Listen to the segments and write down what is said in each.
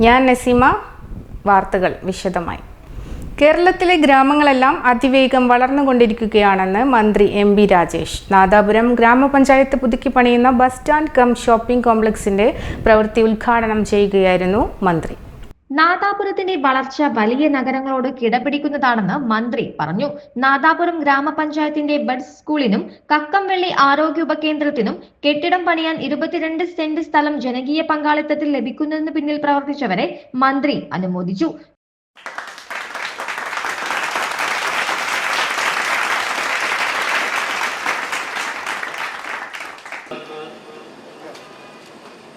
ഞാൻ നസീമ വാർത്തകൾ വിശദമായി. കേരളത്തിലെ ഗ്രാമങ്ങളെല്ലാം അതിവേഗം വളർന്നുകൊണ്ടിരിക്കുകയാണെന്ന് മന്ത്രി എം ബി രാജേഷ്. നാദാപുരം ഗ്രാമപഞ്ചായത്ത് പുതുക്കി പണിയുന്ന ബസ് സ്റ്റാൻഡ് കം ഷോപ്പിംഗ് കോംപ്ലക്സിന്റെ പ്രവൃത്തി ഉദ്ഘാടനം ചെയ്യുകയായിരുന്നു മന്ത്രി. നാദാപുരത്തിന്റെ വളർച്ച വലിയ നഗരങ്ങളോട് കിടപിടിക്കുന്നതാണെന്ന് മന്ത്രി പറഞ്ഞു. നാദാപുരം ഗ്രാമപഞ്ചായത്തിന്റെ ബഡ് സ്കൂളിനും കക്കംവെള്ളി ആരോഗ്യ ഉപകേന്ദ്രത്തിനും കെട്ടിടം പണിയാൻ ഇരുപത്തിരണ്ട് സെന്റ് സ്ഥലം ജനകീയ പങ്കാളിത്തത്തിൽ ലഭിക്കുന്നതിന് പിന്നിൽ പ്രവർത്തിച്ചവരെ മന്ത്രി അനുമോദിച്ചു.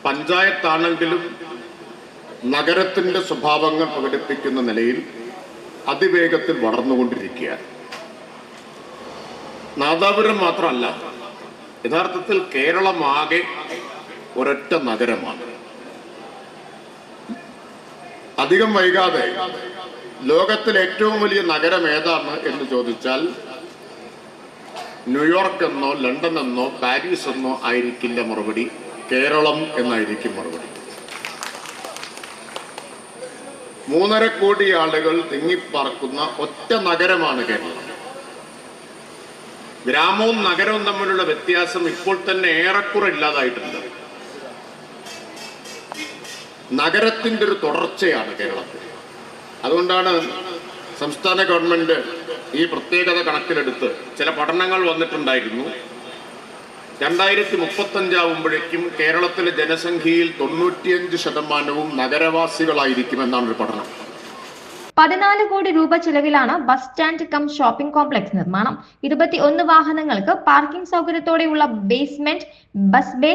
പഞ്ചായത്താണെങ്കിലും നഗരത്തിന്റെ സ്വഭാവങ്ങൾ പ്രകടിപ്പിക്കുന്ന നിലയിൽ അതിവേഗത്തിൽ വളർന്നുകൊണ്ടിരിക്കുകയാണ് നാദാപുരം മാത്രമല്ല യഥാർത്ഥത്തിൽ കേരളമാകെ ഒരൊറ്റ നഗരമാണ്. അധികം വൈകാതെ ലോകത്തിലെ ഏറ്റവും വലിയ നഗരം ഏതാണ് എന്ന് ചോദിച്ചാൽ ന്യൂയോർക്ക് എന്നോ ലണ്ടൻ എന്നോ പാരീസ് എന്നോ ആയിരിക്കില്ല മറുപടി കേരളം എന്നായിരിക്കും മറുപടി. മൂന്നര കോടി ആളുകൾ തിങ്ങിപ്പറക്കുന്ന ഒറ്റ നഗരമാണ് കേരളം. ഗ്രാമവും നഗരവും തമ്മിലുള്ള വ്യത്യാസം ഇപ്പോൾ തന്നെ ഏറെക്കുറെ ഇല്ലാതായിട്ടുണ്ട്. നഗരത്തിന്റെ ഒരു തുടർച്ചയാണ് കേരളത്തിൽ. അതുകൊണ്ടാണ് സംസ്ഥാന ഗവൺമെന്റ് ഈ പ്രത്യേകത കണക്കിലെടുത്ത് ചില പഠനങ്ങൾ വന്നിട്ടുണ്ടായിരുന്നു. രണ്ടായിരത്തി മുപ്പത്തഞ്ചാവുമ്പോഴേക്കും കേരളത്തിലെ ജനസംഖ്യയിൽ തൊണ്ണൂറ്റിയഞ്ച് ശതമാനവും നഗരവാസികളായിരിക്കുമെന്നാണ് ഒരു പഠനം. പതിനാല് കോടി രൂപ ചെലവിലാണ് bus stand cum shopping complex നിർമ്മാണം. ഇരുപത്തി ഒന്ന് വാഹനങ്ങൾക്ക് parking സൗകര്യത്തോടെയുള്ള basement bus bay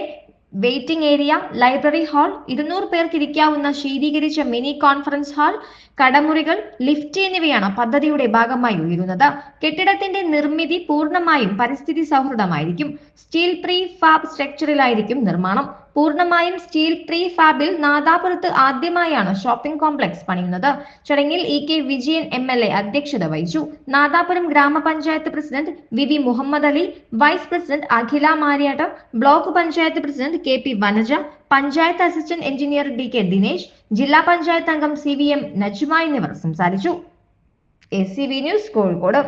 waiting area library hall ഇരുന്നൂറ് പേർക്ക് ഇരിക്കാവുന്ന ശീതീകരിച്ച മിനി കോൺഫറൻസ് ഹാൾ കടമുറികൾ ലിഫ്റ്റ് എന്നിവയാണ് പദ്ധതിയുടെ ഭാഗമായി ഉയരുന്നത്. കെട്ടിടത്തിന്റെ നിർമ്മിതി പൂർണമായും പരിസ്ഥിതി സൗഹൃദമായിരിക്കും. സ്റ്റീൽ പ്രീ ഫാബ് സ്ട്രക്ചറിലായിരിക്കും നിർമ്മാണം. പൂർണമായും സ്റ്റീൽ പ്രീ ഫാബിൽ നാദാപുരത്ത് ആദ്യമായാണ് ഷോപ്പിംഗ് കോംപ്ലക്സ് പണിയുന്നത്. ചടങ്ങിൽ E K Vijayan M L A അധ്യക്ഷത വഹിച്ചു. നാദാപുരം ഗ്രാമപഞ്ചായത്ത് president V V Muhammad Ali vice president Akhila Mariyatt block panchayat president K P Vanaja panchayat assistant engineer D K Dinesh ജില്ലാ പഞ്ചായത്ത് അംഗം C V M Najma എന്നിവർ സംസാരിച്ചു. A C V news Kozhikode.